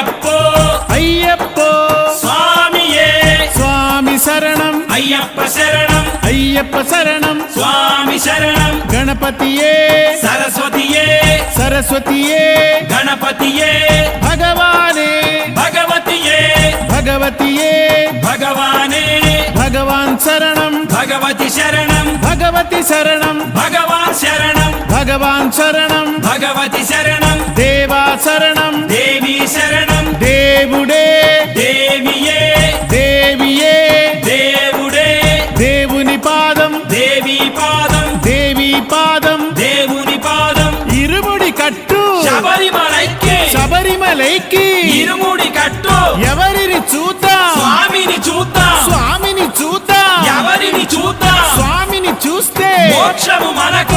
ஐயப்போ. ஐயப்போ. சுவாமியே. சுவாமி சரணம். ஐயப்ப சரணம். ஐயப்ப சரணம். சுவாமி சரணம். கணபதியே. சரஸ்வதியே. சரஸ்வதியே. கணபதியே. பகவானே. பகவதியே. பகவதியே. பகவானே. பகவான் சரணம். பகவதி சரணம். பகவதி சரணம். பகவான் சரணம். பகவான் சரணம். பகவதி சரணம். దేవి పాదం. దేవి పాదం. దేవుని పాదం. ఇరుముడి కట్టు. శబరిమలైకి శబరిమలైకి ఇరుముడి కట్టు. ఎవరిని చూద్దాం? స్వామిని చూద్దాం. స్వామిని చూద్దాం. ఎవరిని చూద్దాం? స్వామిని చూస్తే మోక్షము మనకు